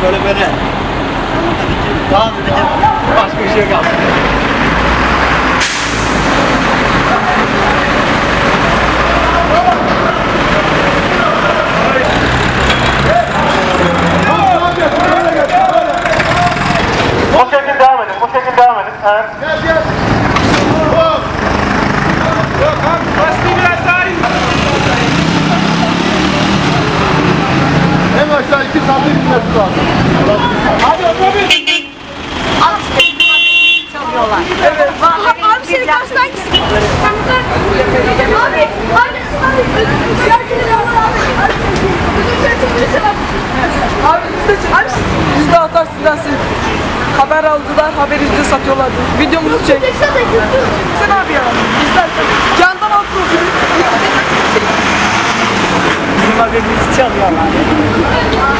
Şöyle böyle. Hadi git. Tamam hadi git. Başka bir şey yok abi. Bu şekilde devam edin. Bu şekilde devam edin. Evet. En aşağı santim inmesi lazım. çalıyorlar. Evet. Abi seni karşıdan Abi, abi, Abi biz de abi biz de hatarsın dersin. Haber aldılar, haberimizi satıyorlar. Videomuzu çek. Sen abi ya. Bizler candan al profili. Bizim haberimizi çalıyorlar.